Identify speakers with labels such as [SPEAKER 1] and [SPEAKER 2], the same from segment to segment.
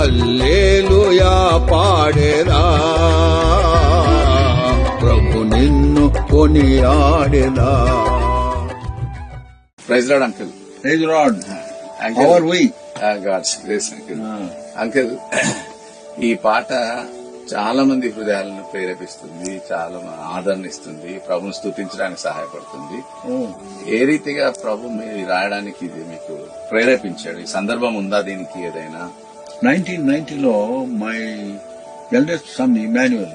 [SPEAKER 1] Hallelujah పాడేరా. ప్రభు నిన్ను కొనియాడేరా.
[SPEAKER 2] Praise Lord uncle
[SPEAKER 1] praise Lord how are we
[SPEAKER 2] God's grace uncle uncle ఈ పాట చాలా మంది హృదయాలను ప్రేరేపిస్తుంది చాలా ఆదరణ ఇస్తుంది ప్రభుని స్థుతించడానికి సహాయపడుతుంది. ఏ రీతిగా ప్రభు మీరు రాయడానికి ఇది మీకు ప్రేరేపించాడు? ఈ సందర్భం ఉందా దీనికి ఏదైనా?
[SPEAKER 1] నైన్టీన్ నైన్టీలో మై ఎల్డెస్ట్ సన్ ఇమాన్యువల్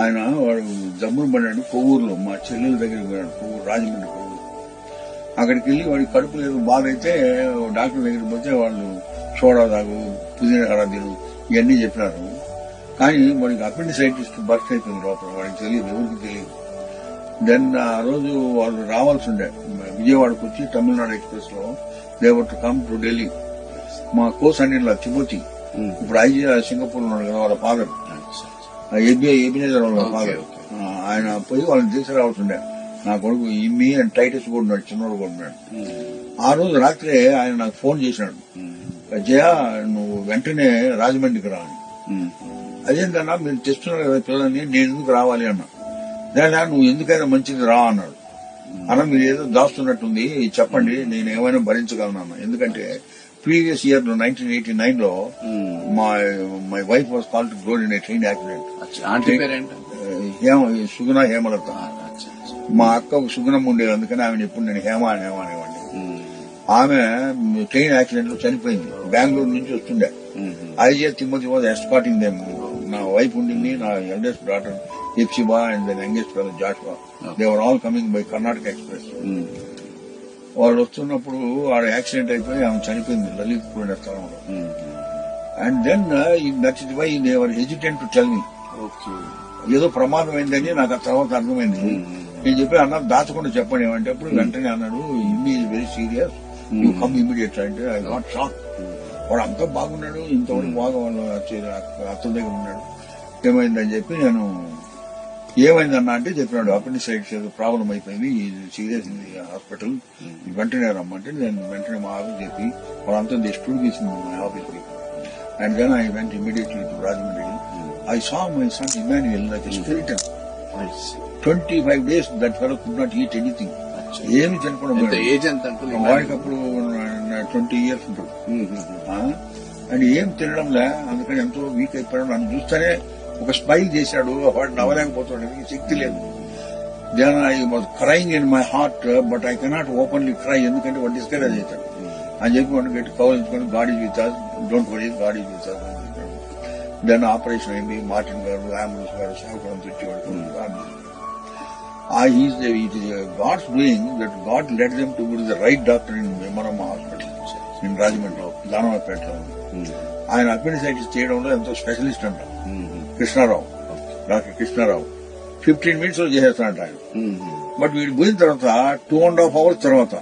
[SPEAKER 1] ఆయన వాడు జమ్మును పడ్డాడు కొవ్వూరులో. మా చెల్లెల దగ్గరికి పోయాడు కొవ్వూరు రాజమండ్రి కొవ్వూరు. అక్కడికి వెళ్ళి వాడి కడుపు లేదు బాధ అయితే డాక్టర్ దగ్గరికి పోతే వాళ్ళు సోడా తాగు పుదీనా కడ తిను ఇవన్నీ చెప్పినారు. కానీ వాడికి అపెండిసైటిస్ బర్త్ అయిపోయింది లోపల వాడికి తెలియదు ఎవరికి తెలియదు దెన్ ఆ రోజు వాళ్ళు రావాల్సి ఉండే విజయవాడకు వచ్చి తమిళనాడు ఎక్స్ప్రెస్లో they were to come to Delhi మా కోస్ అన్నిలో తిమోతి ఇప్పుడు ఐజీ సింగపూర్ ఉన్నాడు కదా వాళ్ళ ఫాదర్. ఎస్బీఐ ఏబినేజర్ వాళ్ళ ఫాదర్. ఆయన పోయి వాళ్ళని తీసుకురావాల్సిండే నా కొడుకు ఇమ్మి అండ్ టైటస్ కూడా ఉన్నాడు చిన్నోడు కూడా ఉన్నాడు. ఆ రోజు రాత్రి ఆయన నాకు ఫోన్ చేసినాడు జయ నువ్వు వెంటనే రాజమండ్రికి రా అదేంటన్నా మీరు తెస్తున్నారు కదా పిల్లల్ని నేను ఎందుకు రావాలి అన్నా. లేదా నువ్వు ఎందుకైనా మంచిది రా అన్నాడు. అన్న మీరు ఏదో దాస్తున్నట్టుంది చెప్పండి నేను ఏమైనా భరించగలను అన్న. ఎందుకంటే ప్రీవియస్ ఇయర్ నైన్టీన్ ఎయిటీ నైన్లో my my wife was call to God in a
[SPEAKER 2] train accident
[SPEAKER 1] Hema Suguna Hemalatha. మా అక్క సుగుణం ఉండేది అందుకని ఆమె ఎప్పుడు నేను హేమ అని హేమ అనేవాడిని. ఆమె ట్రైన్ యాక్సిడెంట్లో చనిపోయింది బెంగళూరు నుంచి వస్తుండే. I J Thimmathi was escorting them నా వైఫ్ ఉండింది నా eldest daughter Hephzibah and then youngest brother Joshua they were all coming by Karnataka Express వాళ్ళు వస్తున్నప్పుడు ఆడ యాక్సిడెంట్ అయిపోయి ఆమె చనిపోయింది లలిత్ పూర్ణ స్థలంలో and then that is why they were hesitant to tell
[SPEAKER 2] me okay.
[SPEAKER 1] ఏదో ప్రమాదం అయిందని నాకు ఆ తర్వాత అర్థమైంది. నేను చెప్పి అన్న దాచకుండా చెప్పండి ఏమంటే అప్పుడు వెంటనే అన్నాడు Immi is very serious you come immediate అంటే ఐ నాట్ షాక్ వాడు అంతా బాగున్నాడు ఇంతవరకు బాగా వాళ్ళ అత్త దగ్గర ఉన్నాడు. ఏమైందని చెప్పి నేను ఏమైందన్నా అంటే చెప్పినాడు అపెండిసైటిస్ ఏదో ప్రాబ్లం అయిపోయింది సీరియస్ హాస్పిటల్. వెంటనే రమ్మంటే నేను వెంటనే మా ఆఫీస్ చెప్పి వాళ్ళంతా స్టూడ్ తీసింది మా ఆఫీస్కి and then I went immediately to Rajahmundry. I saw my son Emmanuel like twenty five days that fellow could not eat anything ఏమి తినకుండా.
[SPEAKER 2] ఏజ్ ఎంత అంకుల్
[SPEAKER 1] వాడికి అప్పుడు ట్వంటీ ఇయర్స్ ఉంటుంది. ఆ? అండ్ ఏం తినడంలే అందుకని ఎంతో వీక్ అయిపోయాడు. నన్ను చూస్తేనే ఒక స్మైల్ చేశాడు వాడు నవ్వలేకపోతున్నాడు శక్తి లేదు. Then I was crying in my heart but I cannot openly cry ఎందుకంటే వాడు డిస్కరేజ్ అవుతాడు. అని చెప్పి వాడిని గట్టి కవలించుకొని God is with don't worry God is with then operation అయింది మార్టిన్ గారు అంబులెన్స్ గారు సహకారం తెచ్చేవాడు is it God's doing that God let them to good the right doctor in Vimaramma hospital in రాజమండ్రిలో దానవపేటలో ఆయన అపెండిసైటిస్ చేయడంలో ఎంతో స్పెషలిస్ట్ అంట. కృష్ణారావు డాక్టర్ కృష్ణారావు. ఫిఫ్టీన్ మినిట్స్లో చేసేస్తాడంట ఆయన. బట్ వీడు పోయిన తర్వాత టూ అండ్ హాఫ్ అవర్స్ తర్వాత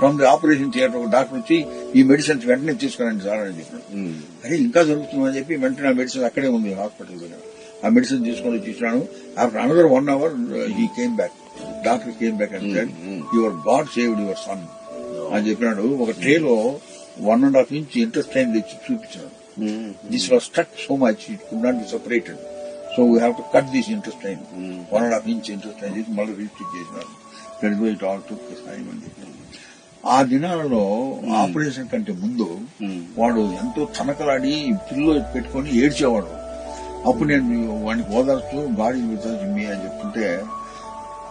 [SPEAKER 1] from the operation theatre doctor వచ్చి ఈ మెడిసిన్స్ వెంటనే తీసుకురండి సార్ అని చెప్పాడు. అరే ఇంకా జరుగుతుందని చెప్పి వెంటనే ఆ మెడిసిన్ అక్కడే ఉంది హాస్పిటల్ దగ్గర. ఆ మెడిసిన్ తీసుకొని ఇచ్చినాను after another one hour he came back doctor came back and said your God saved your son అని చెప్పినాడు. ఒక ట్రేలో one and half inch intestine తెచ్చి చూపించాడు. This was stuck so much it could not be separated so we have to cut this intestine one and half inch intestine చేసి మళ్ళీ రీస్టిక్ చేసినారు that it all టుక్ ఆ దినాలలో ఆపరేషన్ కంటే ముందు వాడు ఎంతో తనకలాడి పిల్లో పెట్టుకొని ఏడ్చేవాడు. అప్పుడు నేను వాడికి ఓదార్చు గాడి మీ అని చెప్తుంటే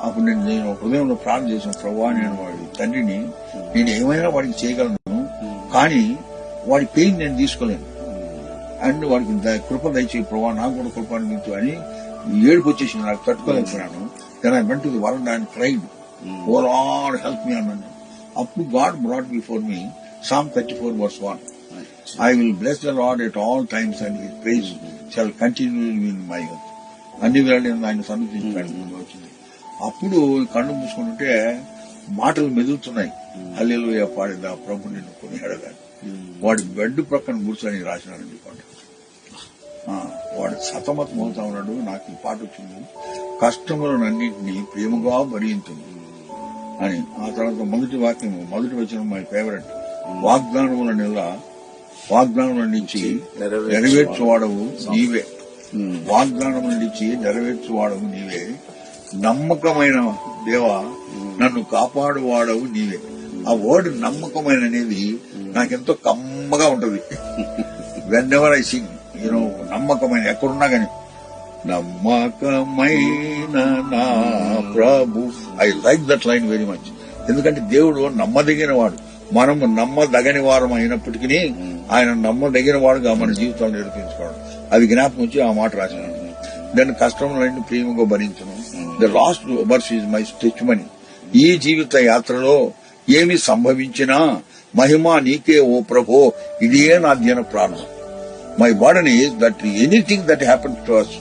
[SPEAKER 1] అప్పుడు నేను నేను హృదయంలో ప్రార్థన చేసిన ప్రభా నేను వాడి తండ్రిని నేను ఏమైనా వాడికి చేయగలను. కానీ వాడి పెయిన్ నేను తీసుకోలేను. అండ్ వాడికి కృప దయచేయి ప్రభా నాకు కూడా కృప అనిపించు అని ఏడుపు వచ్చేసింది. నాకు తట్టుకోలేకపోయినాను then I went the world and cried O Lord help me అన్నాను అప్పుడు God brought before me Psalm thirty four verse one I will bless the Lord at all times and his praise shall continue in my health అన్ని వేళ నేను ఆయన సన్నిధించడానికి వచ్చింది. అప్పుడు కళ్ళు మూసుకుంటుంటే మాటలు మెదులుతున్నాయి. హల్లెలు పాడిదా ప్రభు నిన్ను కొనియాడగా వాడి బెడ్ ప్రక్కన కూర్చొని రాసినారండి పాట. వాడు సతమతం అవుతా ఉన్నాడు నాకు ఈ పాట వచ్చింది. కష్టములనన్నింటినీ ప్రేమగా భరించింది అని ఆ తర్వాత మొదటి వాక్యం మొదటి వచ్చిన మై ఫేవరెట్ వాగ్దానముల నెల వాగ్దానం నుంచి
[SPEAKER 2] నెరవేర్చు-
[SPEAKER 1] నెరవేర్చువాడవు నీవే.
[SPEAKER 2] ఉమ్,
[SPEAKER 1] వాగ్దానం నుంచి నెరవేర్చువాడవు నీవే. నమ్మకమైన దేవా నన్ను కాపాడువాడవు నీవే. ఆ వర్డ్ నమ్మకమైన అనేది నాకెంతో కమ్మగా ఉంటది. Whenever I sing you know నమ్మకమైన ఎక్కడున్నా కానీ నమ్మకమైన నా ప్రభు. I like that line very much ఎందుకంటే దేవుడు నమ్మదగిన వాడు. మనము నమ్మదగని వారం అయినప్పటికీ ఆయన నమ్మదగిన వాడుగా మన జీవితాన్ని నేర్పించుకోవడం. అది జ్ఞాపకం వచ్చి ఆ మాట రాసినాడు దాని కష్టములన్నీ ప్రేమగా భరించను. The last verse is my testimony ఈ జీవిత యాత్రలో ఏమి సంభవించినా మహిమ నీకే ఓ ప్రభో ఇదే నా ధ్యాన ప్రార్థన my burden is that anything that happens to us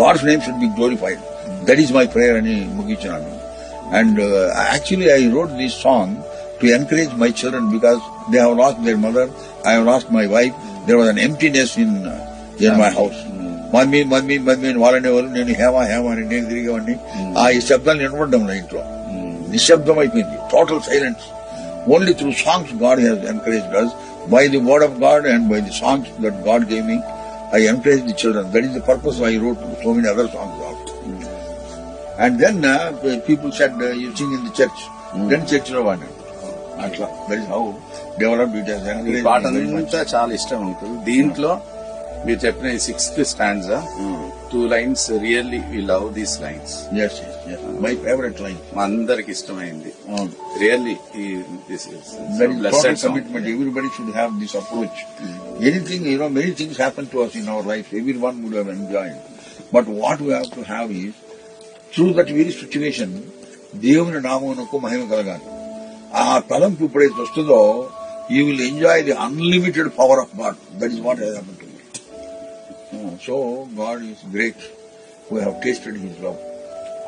[SPEAKER 1] God's name should be glorified that is my prayer అని ముగించినాను and actually I wrote this song to encourage my children because they have lost their mother I have lost my wife there was an emptiness in in my house mummy mummy mummy అని వాళ్ళనేవారు నేను హేమ హేమ అని నేను తిరిగేవాడిని ఆ ఈ శబ్దాలు వినపడ్డం నా ఇంట్లో నిశ్శబ్దం అయిపోయింది total silence only through songs God has encourage us by the word of God and by the songs that God gave me I encourage the children that is the purpose I wrote so many other songs also and then people said you sing in the church then church లో వాడినాడు అట్లా that is how develop it
[SPEAKER 2] ఈ పాట అంతా చాలా ఇష్టం ఉంటుంది దీంట్లో మీరు చెప్పిన ఈ sixth stands two lines really we love these
[SPEAKER 1] lines my favourite line
[SPEAKER 2] మా అందరికి ఇష్టమైంది
[SPEAKER 1] really this total commitment. Everybody should have this approach. Anything, you know, many things happen to us in our life. Everyone would have enjoyed. But what we have to have is, through that very situation, దేవుని నామమునకు మహిమ కలగాలి ఆ తలంపు ఎప్పుడైతే వస్తుందో you will enjoy the unlimited power of God that is what happen to So God is great. We have tasted His love.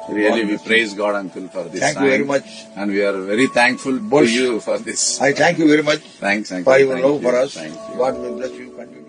[SPEAKER 2] Really, we praise God, Uncle, for this.
[SPEAKER 1] Thank time. you very
[SPEAKER 2] much. And we are very thankful
[SPEAKER 1] Bush,
[SPEAKER 2] to you for
[SPEAKER 1] this. I thank you very
[SPEAKER 2] much. Thanks, Uncle.
[SPEAKER 1] For your thank love you. for us. God will bless you. Continue.